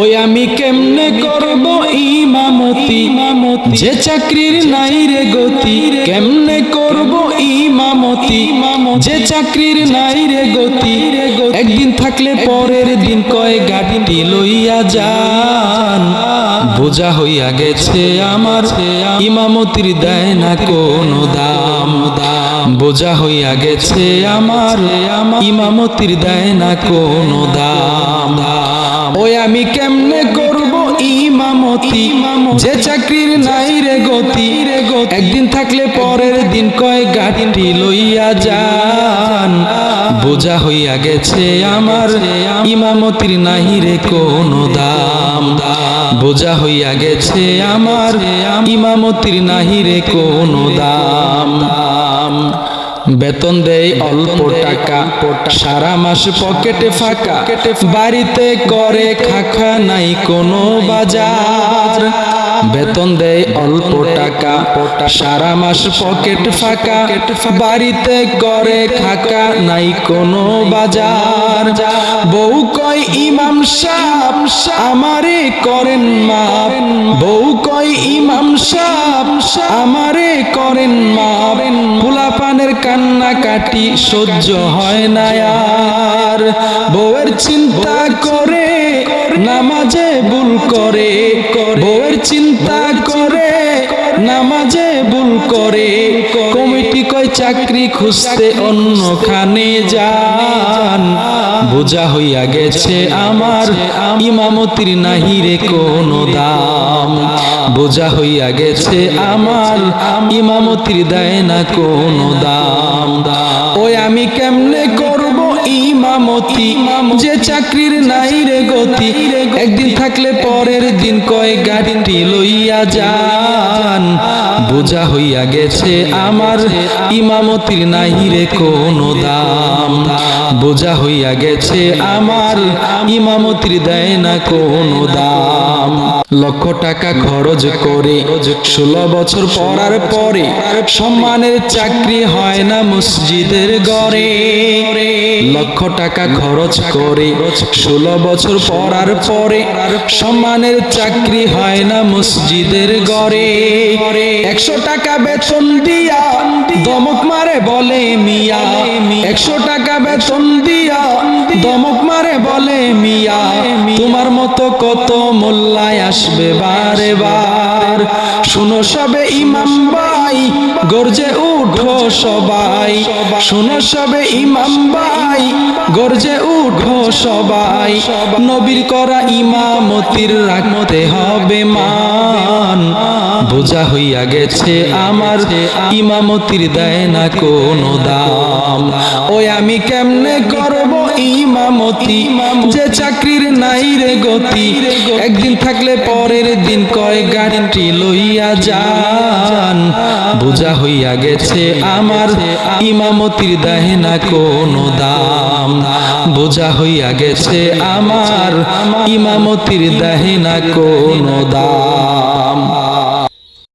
ওই আমি কেমনে করব ইমামতি? যে চাকরির নাই রে গতি, কেমনে করব ইমামতি? যে চাকরির নাই রে গতি, একদিন থাকলে পরের দিন কয় গাড়িটি লইয়া যান। বোঝা হইয়া গেছে আমার, ইমামতির দেয় না কোনো দাম। দাম বোঝা হইয়া গেছে আমার, ইমামতির দেয় না কোনো দাম দাম। ওই আমি কেমনে করব ইমামতি? যে চাকরির নাই রে গতি। রে গতি একদিন থাকলে পরের দিন কয় গাড়িটি লইয়া যান। বোঝা হইয়া গেছে আমার ইমামতির নাহি রে কোনো দাম। বোঝা হইয়া গেছে আমার ইমামতির নাহি রে কোনো দাম দাম। বেতন দেয় অল্প টাকা। সারা মাস পকেটে ফাঁকা। বাড়িতে করে খাখা নাই কোনো বাজার। বেতন দেয় অল্প টাকা। সারা মাস পকেট ফাঁকা। বাড়িতে করে খাকা নাই কোনো বাজার। বউ কয় ইমাম সাপ আমারে করেন মাপ। বউ কয় ইমাম সাপ আমারে করেন মাপ। ফুলা কান্না কাটি সহ্য হয় না আর। বউয়ের চিন্তা করে, নামাজে ভুল করে। বউয়ের চিন্তা করে, নামাজে ভুল করে। কমিটি কয় চাকরি খুঁজতে অন্যখানে যান। বোঝা হইয়া গেছে আমার ইমামতির নাহিরে কোনো দাম। বোঝা হইয়া গেছে আমার ইমামতির দেয় না কোনো দাম। করব ইমামতি, যে চাকরির নাই রে গতি, একদিন থাকলে পরের দিন কয় গাড়িটি লইয়া যান। বোঝা হইয়া গেছে আমার ইমামতির নাই রে কোনো দাম। বোঝা হইয়া গেছে আমার ইমামতির দেয় না কোনো দাম। লক্ষ টাকা খরচ করে ষোলো বছর পড়ার পরে সম্মানের চাকরি হয় না মসজিদের গড়ে। লক্ষ টাকা খরচ করে। ষোলো বছর পড়ার পরে সম্মানের চাকরি হয় না মসজিদের গড়ে। একশো টাকা বেতন দিয়া দমক মারে বলে মিয়া। একশো টাকা বেতন দিয়া দমক মারে বলে মিয়া। তোমার মতো কত মোল্লায় আসবে বারে বার। শুনো সবে ইমাম ভাই, গর্জে উঠো সবাই। শুনো সবে ইমাম ভাই, গর্জে উঠো সবাই। নবীর করা ইমামতির রাখতে হবে মান। বোঝা হইয়া গেছে আমার ইমামতির দেয় না কোনো দাম। ওই আমি কেমনে করব ইমামতি? যে চাকরির নাই রে গতি। একদিন থাকলে পরের দিন কয় গাড়িটি লইয়া যান। বোঝা হইয়া গেছে আমার ইমামতির দেয় না কোনো দাম। বোঝা হইয়া গেছে আমার ইমামতির দেয় না কোনো দাম।